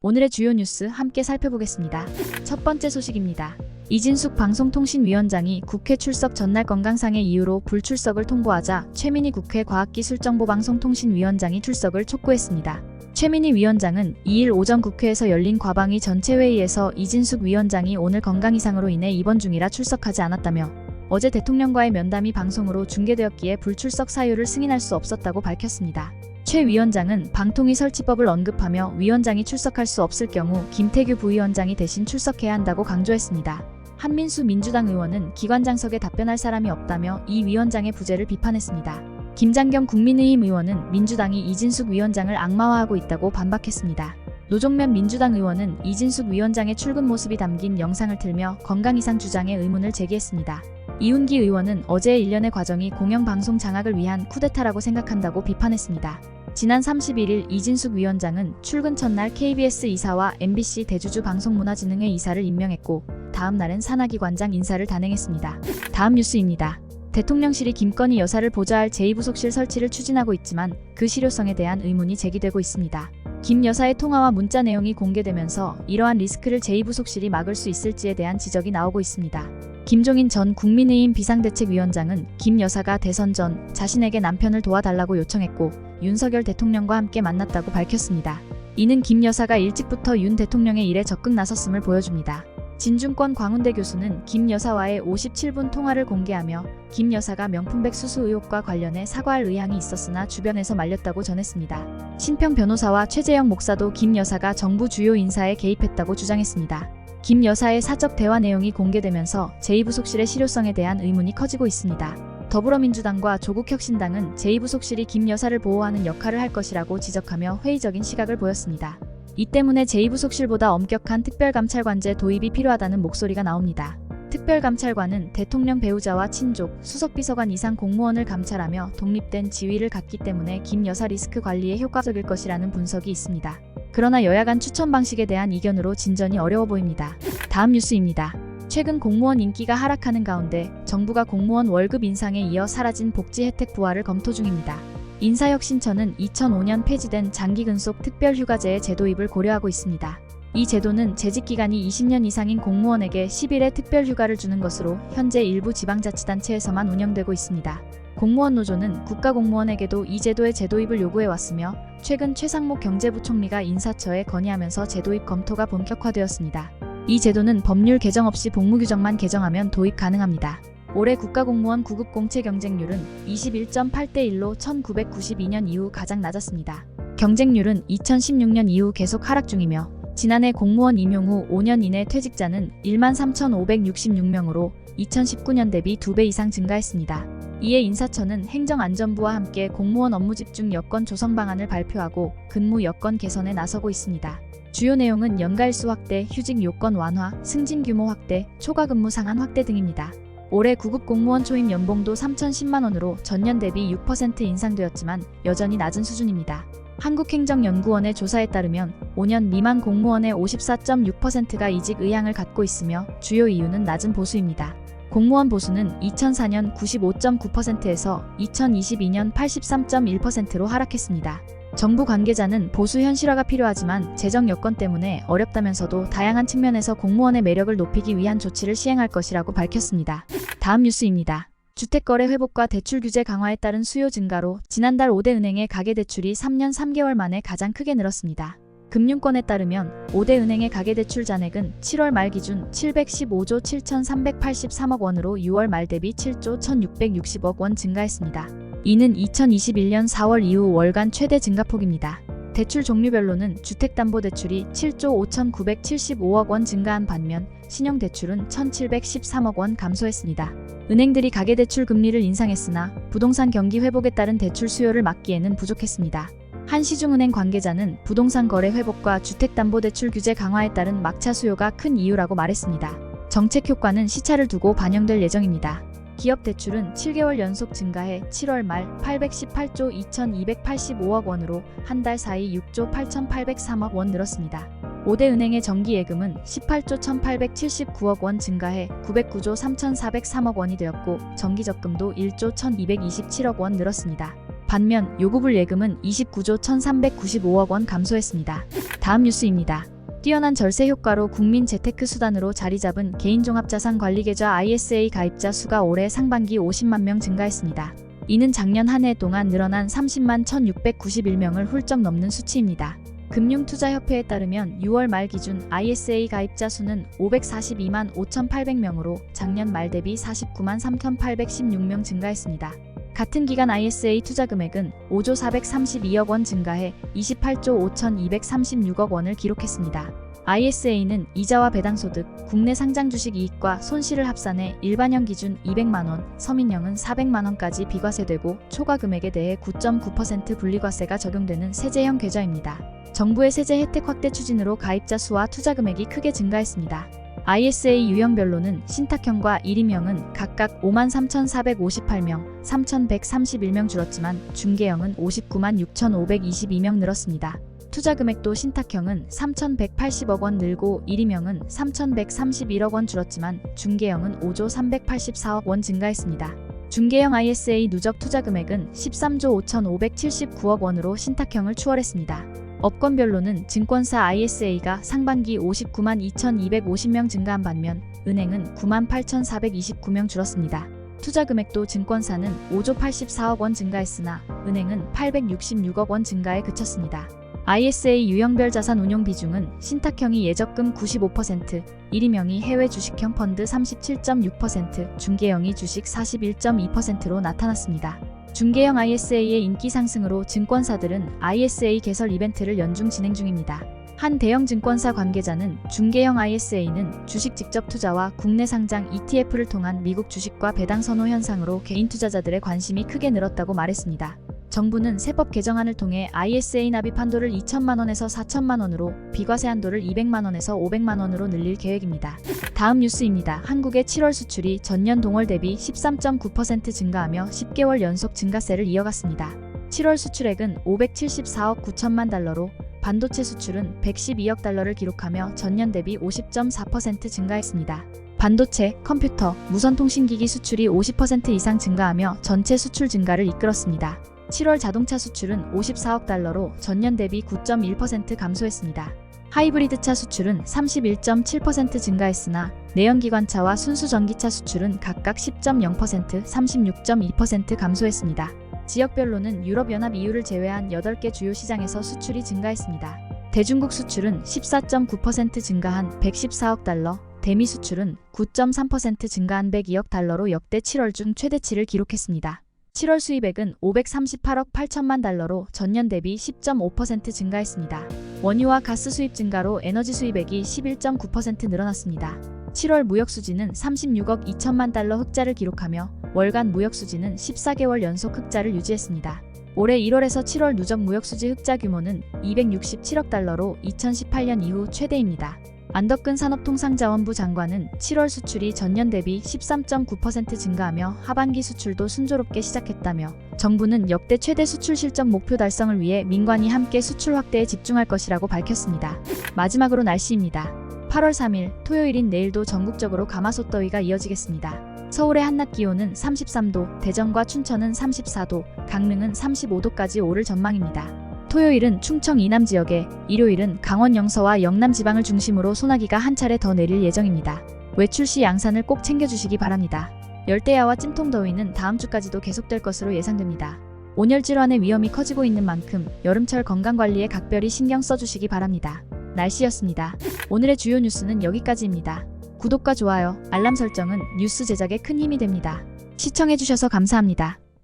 오늘의 주요 뉴스 함께 살펴보겠습니다. 첫 번째 소식입니다. 이진숙 방송통신위원장이 국회 출석 전날 건강상의 이유로 불출석을 통보하자 최민희 국회 과학기술정보방송통신위원장이 출석을 촉구했습니다. 최민희 위원장은 2일 오전 국회에서 열린 과방위 전체회의에서 이진숙 위원장이 오늘 건강 이상으로 인해 입원 중이라 출석하지 않았다며 어제 대통령과의 면담이 방송으로 중계되었기에 불출석 사유를 승인할 수 없었다고 밝혔습니다. 최 위원장은 방통위 설치법을 언급하며 위원장이 출석할 수 없을 경우 김태규 부위원장이 대신 출석해야 한다고 강조했습니다. 한민수 민주당 의원은 기관장석에 답변할 사람이 없다며 이 위원장의 부재를 비판했습니다. 김장겸 국민의힘 의원은 민주당이 이진숙 위원장을 악마화하고 있다고 반박했습니다. 노종면 민주당 의원은 이진숙 위원장의 출근 모습이 담긴 영상을 틀며 건강 이상 주장에 의문을 제기했습니다. 이훈기 의원은 어제의 일련의 과정이 공영방송 장악을 위한 쿠데타라고 생각한다고 비판했습니다. 지난 31일 이진숙 위원장은 출근 첫날 KBS 이사와 MBC 대주주 방송문화진흥회 이사를 임명했고 다음 날은 산하기 관장 인사를 단행했습니다. 다음 뉴스입니다. 대통령실이 김건희 여사를 보좌할 제2부속실 설치를 추진하고 있지만 그 실효성에 대한 의문이 제기되고 있습니다. 김 여사의 통화와 문자 내용이 공개되면서 이러한 리스크를 제2부속실이 막을 수 있을지에 대한 지적이 나오고 있습니다. 김종인 전 국민의힘 비상대책위원장은 김 여사가 대선 전 자신에게 남편을 도와달라고 요청했고 윤석열 대통령과 함께 만났다고 밝혔습니다. 이는 김 여사가 일찍부터 윤 대통령의 일에 적극 나섰음을 보여줍니다. 진중권 광운대 교수는 김 여사와의 57분 통화를 공개하며 김 여사가 명품백 수수 의혹과 관련해 사과할 의향이 있었으나 주변에서 말렸다고 전했습니다. 신평 변호사와 최재영 목사도 김 여사가 정부 주요 인사에 개입했다고 주장했습니다. 김 여사의 사적 대화 내용이 공개되면서 제2부속실의 실효성에 대한 의문이 커지고 있습니다. 더불어민주당과 조국혁신당은 제2부속실이 김 여사를 보호하는 역할을 할 것이라고 지적하며 회의적인 시각을 보였습니다. 이 때문에 제2부속실보다 엄격한 특별감찰관제 도입이 필요하다는 목소리가 나옵니다. 특별감찰관은 대통령 배우자와 친족, 수석비서관 이상 공무원을 감찰하며 독립된 지위를 갖기 때문에 김 여사 리스크 관리에 효과적일 것이라는 분석이 있습니다. 그러나 여야 간 추천 방식에 대한 이견으로 진전이 어려워 보입니다. 다음 뉴스입니다. 최근 공무원 인기가 하락하는 가운데 정부가 공무원 월급 인상에 이어 사라진 복지 혜택 부활을 검토 중입니다. 인사혁신처는 2005년 폐지된 장기근속 특별휴가제의 제도입을 고려하고 있습니다. 이 제도는 재직 기간이 20년 이상인 공무원에게 10일의 특별휴가를 주는 것으로 현재 일부 지방자치단체에서만 운영되고 있습니다. 공무원 노조는 국가공무원에게도 이 제도의 제도입을 요구해 왔으며 최근 최상목 경제부총리가 인사처에 건의하면서 제도입 검토가 본격화되었습니다. 이 제도는 법률 개정 없이 복무 규정만 개정하면 도입 가능합니다. 올해 국가공무원 구급 공채 경쟁률은 21.8대 1로 1992년 이후 가장 낮았습니다. 경쟁률은 2016년 이후 계속 하락 중이며 지난해 공무원 임용 후 5년 이내 퇴직자는 13,566명으로 2019년 대비 2배 이상 증가했습니다. 이에 인사처는 행정안전부와 함께 공무원 업무 집중 여건 조성 방안을 발표하고 근무 여건 개선에 나서고 있습니다. 주요 내용은 연가일수 확대, 휴직 요건 완화, 승진 규모 확대, 초과 근무 상한 확대 등입니다. 올해 구급 공무원 초임 연봉도 3,010만 원으로 전년 대비 6% 인상되었지만 여전히 낮은 수준입니다. 한국행정연구원의 조사에 따르면 5년 미만 공무원의 54.6%가 이직 의향을 갖고 있으며 주요 이유는 낮은 보수입니다. 공무원 보수는 2004년 95.9%에서 2022년 83.1%로 하락했습니다. 정부 관계자는 보수 현실화가 필요하지만 재정 여건 때문에 어렵다면서도 다양한 측면에서 공무원의 매력을 높이기 위한 조치를 시행할 것이라고 밝혔습니다. 다음 뉴스입니다. 주택거래 회복과 대출 규제 강화에 따른 수요 증가로 지난달 5대 은행의 가계대출이 3년 3개월 만에 가장 크게 늘었습니다. 금융권에 따르면 5대 은행의 가계대출 잔액은 7월 말 기준 715조 7,383억 원으로 6월 말 대비 7조 1,660억 원 증가했습니다. 이는 2021년 4월 이후 월간 최대 증가폭입니다. 대출 종류별로는 주택담보대출이 7조 5,975억 원 증가한 반면 신용대출은 1,713억 원 감소했습니다. 은행들이 가계대출 금리를 인상했으나 부동산 경기 회복에 따른 대출 수요를 막기에는 부족했습니다. 한시중은행 관계자는 부동산 거래 회복과 주택담보대출 규제 강화에 따른 막차 수요가 큰 이유라고 말했습니다. 정책 효과는 시차를 두고 반영될 예정입니다. 기업 대출은 7개월 연속 증가해 7월 말 818조 2285억 원으로 한 달 사이 6조 8803억 원 늘었습니다. 5대 은행의 정기 예금은 18조 1879억 원 증가해 909조 3403억 원이 되었고 정기 적금도 1조 1227억 원 늘었습니다. 반면 요구불 예금은 29조 1395억 원 감소했습니다. 다음 뉴스입니다. 뛰어난 절세 효과로 국민 재테크 수단으로 자리 잡은 개인종합자산관리계좌 ISA 가입자 수가 올해 상반기 50만 명 증가했습니다. 이는 작년 한 해 동안 늘어난 30만 1691명을 훌쩍 넘는 수치입니다. 금융투자협회에 따르면 6월 말 기준 ISA 가입자 수는 542만 5,800명으로 작년 말 대비 49만 3,816명 증가했습니다. 같은 기간 ISA 투자 금액은 5조 432억 원 증가해 28조 5,236억 원을 기록했습니다. ISA는 이자와 배당 소득, 국내 상장 주식 이익과 손실을 합산해 일반형 기준 200만 원, 서민형은 400만 원까지 비과세되고 초과 금액에 대해 9.9% 분리과세가 적용되는 세제형 계좌입니다. 정부의 세제 혜택 확대 추진으로 가입자 수와 투자 금액이 크게 증가했습니다. ISA 유형별로는 신탁형과 1임형은 각각 53,458명, 3,131명 줄었지만 중개형은 59만 6,522명 늘었습니다. 투자 금액도 신탁형은 3,180억 원 늘고 1임형은 3,131억 원 줄었지만 중개형은 5조 384억 원 증가했습니다. 중개형 ISA 누적 투자 금액은 13조 5,579억 원으로 신탁형을 추월했습니다. 업권별로는 증권사 ISA가 상반기 59만 2,250명 증가한 반면 은행은 9만 8,429명 줄었습니다. 투자 금액도 증권사는 5조 84억 원 증가했으나 은행은 866억 원 증가에 그쳤습니다. ISA 유형별 자산 운용 비중은 신탁형이 예적금 95%, 1임형이 해외 주식형 펀드 37.6%, 중개형이 주식 41.2%로 나타났습니다. 중개형 ISA의 인기 상승으로 증권사들은 ISA 개설 이벤트를 연중 진행 중입니다. 한 대형 증권사 관계자는 중개형 ISA는 주식 직접 투자와 국내 상장 ETF를 통한 미국 주식과 배당 선호 현상으로 개인 투자자들의 관심이 크게 늘었다고 말했습니다. 정부는 세법 개정안을 통해 ISA 납입 한도를 2천만 원에서 4천만 원으로 비과세 한도를 200만 원에서 500만 원으로 늘릴 계획입니다. 다음 뉴스입니다. 한국의 7월 수출이 전년 동월 대비 13.9% 증가하며 10개월 연속 증가세를 이어갔습니다. 7월 수출액은 574억 9천만 달러로 반도체 수출은 112억 달러를 기록하며 전년 대비 50.4% 증가했습니다. 반도체, 컴퓨터, 무선통신기기 수출이 50% 이상 증가하며 전체 수출 증가를 이끌었습니다. 7월 자동차 수출은 54억 달러로 전년 대비 9.1% 감소했습니다. 하이브리드 차 수출은 31.7% 증가했으나 내연기관차와 순수 전기차 수출은 각각 10.0%, 36.2% 감소했습니다. 지역별로는 유럽연합 EU를 제외한 8개 주요 시장에서 수출이 증가했습니다. 대중국 수출은 14.9% 증가한 114억 달러, 대미 수출은 9.3% 증가한 102억 달러로 역대 7월 중 최대치를 기록했습니다. 7월 수입액은 538억 8천만 달러로 전년 대비 10.5% 증가했습니다. 원유와 가스 수입 증가로 에너지 수입액이 11.9% 늘어났습니다. 7월 무역 수지는 36억 2천만 달러 흑자를 기록하며 월간 무역 수지는 14개월 연속 흑자를 유지했습니다. 올해 1월에서 7월 누적 무역 수지 흑자 규모는 267억 달러로 2018년 이후 최대입니다. 안덕근 산업통상자원부 장관은 7월 수출이 전년 대비 13.9% 증가하며 하반기 수출도 순조롭게 시작했다며 정부는 역대 최대 수출 실적 목표 달성을 위해 민관이 함께 수출 확대에 집중할 것이라고 밝혔습니다. 마지막으로 날씨입니다. 8월 3일 토요일인 내일도 전국적으로 가마솥 더위가 이어지겠습니다. 서울의 한낮 기온은 33도, 대전과 춘천은 34도, 강릉은 35도까지 오를 전망입니다. 토요일은 충청 이남 지역에, 일요일은 강원 영서와 영남 지방을 중심으로 소나기가 한 차례 더 내릴 예정입니다. 외출 시 양산을 꼭 챙겨주시기 바랍니다. 열대야와 찜통 더위는 다음 주까지도 계속될 것으로 예상됩니다. 온열 질환의 위험이 커지고 있는 만큼 여름철 건강 관리에 각별히 신경 써주시기 바랍니다. 날씨였습니다. 오늘의 주요 뉴스는 여기까지입니다. 구독과 좋아요, 알람 설정은 뉴스 제작에 큰 힘이 됩니다. 시청해주셔서 감사합니다.